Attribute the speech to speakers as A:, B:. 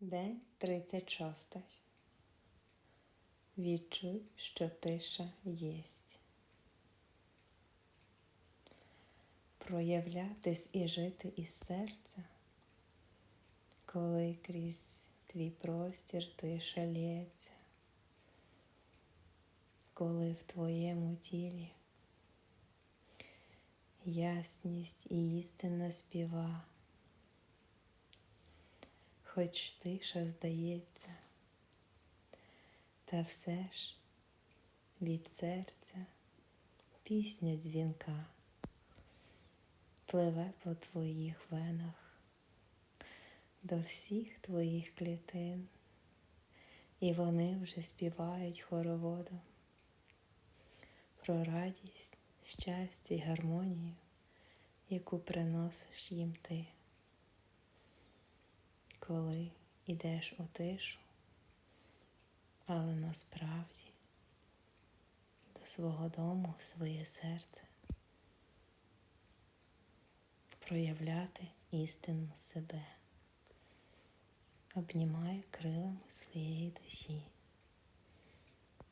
A: День 36. Відчуй, що тиша єсть. Проявлятись і жити із серця, коли крізь твій простір тиша лється, коли в твоєму тілі ясність і істина співа. Хоч тиша здається, та все ж від серця пісня дзвінка пливе по твоїх венах до всіх твоїх клітин, і вони вже співають хороводом про радість, щастя й гармонію, яку приносиш їм ти коли йдеш у тишу, але насправді до свого дому в своє серце проявляти істину себе, обнімає крилами своєї душі.